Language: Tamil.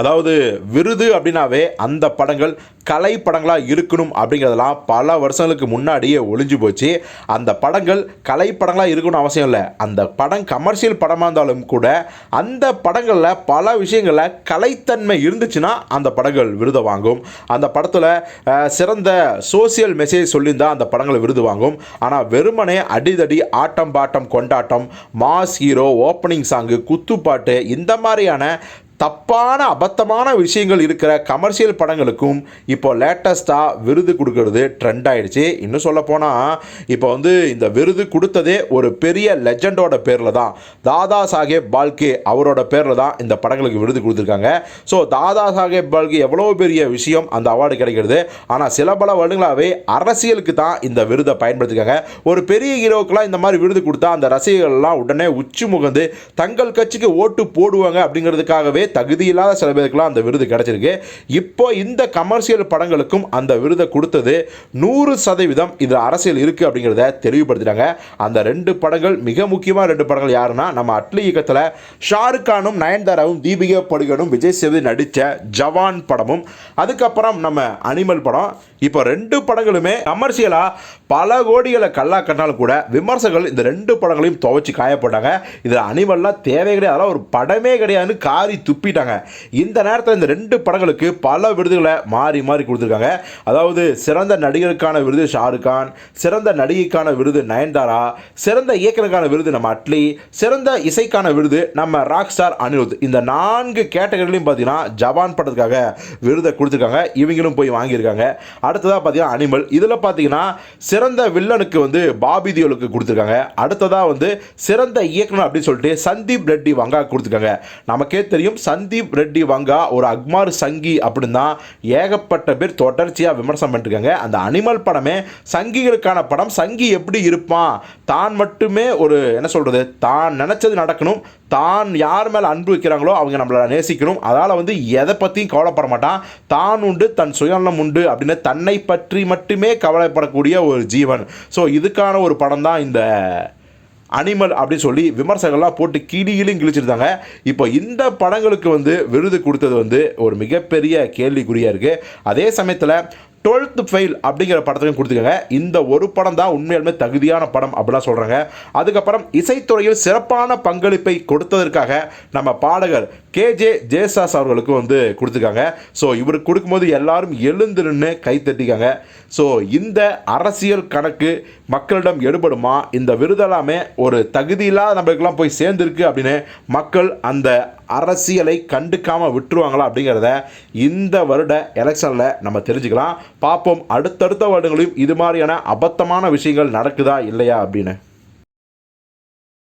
அதாவது விருது அப்படின்னாவே அந்த படங்கள் கலை படங்களாக இருக்கணும் அப்படிங்கிறதெல்லாம் பல வருஷங்களுக்கு முன்னாடியே ஒளிஞ்சு போச்சு. அந்த படங்கள் கலை படங்களாக இருக்கணும்னு அவசியம் இல்லை. அந்த படம் கமர்ஷியல் படமாக இருந்தாலும் கூட அந்த படங்களில் பல விஷயங்களில் கலைத்தன்மை இருந்துச்சுன்னா அந்த படங்கள் விருதை வாங்கும். அந்த படத்தில் சிறந்த சோசியல் மெசேஜ் சொல்லியிருந்தால் அந்த படங்கள் விருது வாங்கும். ஆனால் வெறுமனே அடிதடி ஆட்டம் பாட்டம் கொண்டாட்டம் மாஸ் ஹீரோ ஓப்பனிங் சாங்கு குத்துப்பாட்டு இந்த மாதிரியான தப்பான அபத்தமான விஷயங்கள் இருக்கிற கமர்ஷியல் படங்களுக்கும் இப்போ லேட்டஸ்ட்டாக விருது கொடுக்கறது ட்ரெண்ட் ஆகிடுச்சி இன்னும் சொல்லப்போனால் இப்போ வந்து இந்த விருது கொடுத்ததே ஒரு பெரிய லெஜண்டோட பேரில் தான். தாதா சாஹேப் பால்கே அவரோட பேரில் தான் இந்த படங்களுக்கு விருது கொடுத்துருக்காங்க. ஸோ தாதா சாஹேப் பால்கே எவ்வளோ பெரிய விஷயம் அந்த அவார்டு கிடைக்கிறது. ஆனால் சில பல வருடங்களாகவே அரசியலுக்கு தான் இந்த விருதை பயன்படுத்திருக்காங்க. ஒரு பெரிய ஹீரோக்கெலாம் இந்த மாதிரி விருது கொடுத்தா அந்த ரசிகர்கள்லாம் உடனே உச்சி முகந்து தங்கள் கட்சிக்கு ஓட்டு போடுவாங்க அப்படிங்கிறதுக்காகவே தகுதி இல்லாத சில பேருக்குலாம் அந்த விருது கிடைச்சிருக்கு. இப்போ இந்த கமர்ஷியல் படங்களுக்கும் அந்த விருதை கொடுத்தது நூறு சதவீதம் இதில் அரசியல் இருக்குது அப்படிங்கிறத தெளிவுபடுத்திட்டாங்க. அந்த ரெண்டு படங்கள் மிக முக்கியமான ரெண்டு படங்கள் யாருன்னா நம்ம அட்லி இயக்கத்தில் ஷாருக் கானும் நயன்தாராவும் தீபிகா படுகனும் விஜய் சேது நடித்த ஜவான் படமும். அதுக்கப்புறம் நம்ம அனிமல் படம். இப்போ ரெண்டு படங்களுமே கமர்ஷியலாக பல கோடிகளை கல்லா கட்டினாலும் கூட விமர்சகர்கள் இந்த ரெண்டு படங்களையும் துவைச்சு காயப்பட்டாங்க. இதில் அனிமல்லாம் தேவை கிடையாது. அதெல்லாம் ஒரு படமே கிடையாதுன்னு காரி துப்பிட்டாங்க. இந்த நேரத்தில் இந்த ரெண்டு படங்களுக்கு பல விருதுகளை மாறி மாறி கொடுத்துருக்காங்க. அதாவது சிறந்த நடிகருக்கான விருது ஷாருக் கான் சிறந்த நடிகைக்கான விருது நயன்தாரா சிறந்த இயக்குனருக்கான விருது நம்ம அட்லி சிறந்த இசைக்கான விருது நம்ம ராக் ஸ்டார் அனிருத். இந்த நான்கு கேட்டகரிலையும் பார்த்தீங்கன்னா ஜவான் படத்துக்காக விருதை கொடுத்துருக்காங்க. இவங்களும் போய் வாங்கியிருக்காங்க. அடுத்ததாக பார்த்தீங்கன்னா அனிமல். இதில் பார்த்தீங்கன்னா சிறந்த வில்லனுக்கு வந்து பாபி தியோலுக்கு கொடுத்துருக்காங்க. அடுத்ததாக வந்து சிறந்த இயக்குனர் அப்படின்னு சொல்லிட்டு சந்தீப் ரெட்டி வங்கா கொடுத்துருக்காங்க. நமக்கே தெரியும் சந்தீப் ரெட்டி வங்கா ஒரு அக்மார் சங்கி அப்படின்னு தான் ஏகப்பட்ட பேர் தொடர்ச்சியாக விமர்சனம் பண்ணிருக்காங்க அந்த அனிமல் படமே சங்கிகளுக்கான படம். சங்கி எப்படி இருப்பான்? தான் மட்டுமே ஒரு என்ன சொல்கிறது தான் நினச்சது நடக்கணும். தான் யார் மேலே அன்பு வைக்கிறாங்களோ அவங்க நம்மளை நேசிக்கணும். அதால் வந்து எதை பற்றியும் கவலைப்பட மாட்டான். தான் உண்டு தன் சுயநலம் உண்டு அப்படின்னு தன்னை பற்றி மட்டுமே கவலைப்படக்கூடிய ஒரு ஜீவன். ஸோ இதுக்கான ஒரு படம் தான் இந்த அனிமல் அப்படின்னு சொல்லி விமர்சகர்கள்லாம் போட்டு கிடியிலும் கிழிச்சிருந்தாங்க. இப்போ இந்த படங்களுக்கு வந்து விருது கொடுத்தது வந்து ஒரு மிகப்பெரிய கேள்விக்குறியாக இருக்குது அதே சமயத்தில் டுவெல்த் ஃபெயில் அப்படிங்கிற படத்தையும் கொடுத்துக்கோங்க. இந்த ஒரு படம் தான் உண்மையாலுமே தகுதியான படம் அப்படிலாம் சொல்கிறாங்க அதுக்கப்புறம் இசைத்துறையில் சிறப்பான பங்களிப்பை கொடுத்ததற்காக நம்ம பாடகர் கேஜே ஜேசாஸ் அவர்களுக்கு வந்து கொடுத்துருக்காங்க. ஸோ இவருக்கு கொடுக்கும்போது எல்லாரும் எழுந்து நின்று கை தட்டிக்காங்க. ஸோ இந்த அரசியல் கணக்கு மக்களிடம் எடுபடுமா? இந்த விருதெல்லாமே ஒரு தகுதியில்லாத நம்மளுக்கெல்லாம் போய் சேர்ந்துருக்கு அப்படின்னு மக்கள் அந்த அரசியலை கண்டுக்காமல் விட்டுருவாங்களா அப்படிங்கிறத இந்த வருட எலெக்ஷனில் நம்ம தெரிஞ்சுக்கலாம். பார்ப்போம். அடுத்தடுத்த வருடங்களையும் இது மாதிரியான அபத்தமான விஷயங்கள் நடக்குதா இல்லையா அப்படின்னு.